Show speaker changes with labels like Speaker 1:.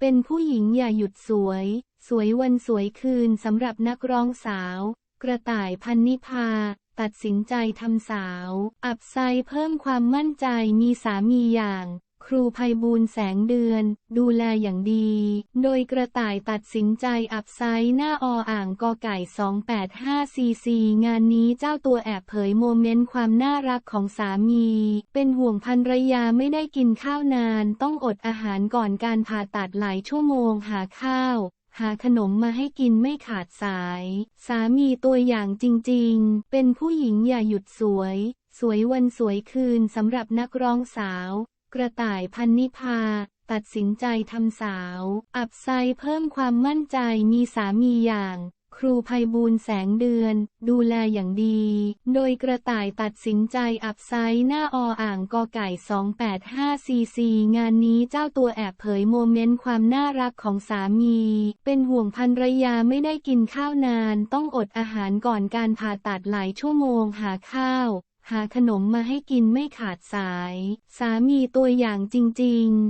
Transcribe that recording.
Speaker 1: เป็นผู้หญิงอย่าหยุดสวย สวยวันสวยคืนสำหรับนักร้องสาว กระต่ายพันนิพา ตัดสินใจทำสาว อับไซเพิ่มความมั่นใจมีสามีอย่าง ครูภัยบูลแสงเดือน ดูแลอย่างดี โดยกระต่ายตัดสินใจอับไซหน้าออ่างกอไก่ 285ซีซีงานนี้เจ้าตัวแอบเผยโมเมนต์ความน่ารักของสามี เป็นห่วงภรรยาไม่ได้กินข้าวนาน ต้องอดอาหารก่อนการผ่าตัดหลายชั่วโมงหาข้าวหาขนมมาให้กินไม่ขาดสาย สามีตัวอย่างจริงๆ เป็นผู้หญิงอย่าหยุดสวย สวยวันสวยคืนสำหรับนักร้องสาว กระต่ายพันนิพา ตัดสินใจทำสาว อับไซเพิ่มความมั่นใจมีสามีอย่าง ครูภัยบูลแสงเดือน ดูแลอย่างดี โดยกระต่ายตัดสินใจอับไซหน้าออ่างกอไก่ 285ซีซีงานนี้เจ้าตัวแอบเผยโมเมนต์ความน่ารักของสามี เป็นห่วงภรรยาไม่ได้กินข้าวนาน ต้องอดอาหารก่อนการผ่าตัดหลายชั่วโมงหาข้าว หาขนมมาให้กินไม่ขาดสาย สามีตัวอย่างจริง ๆ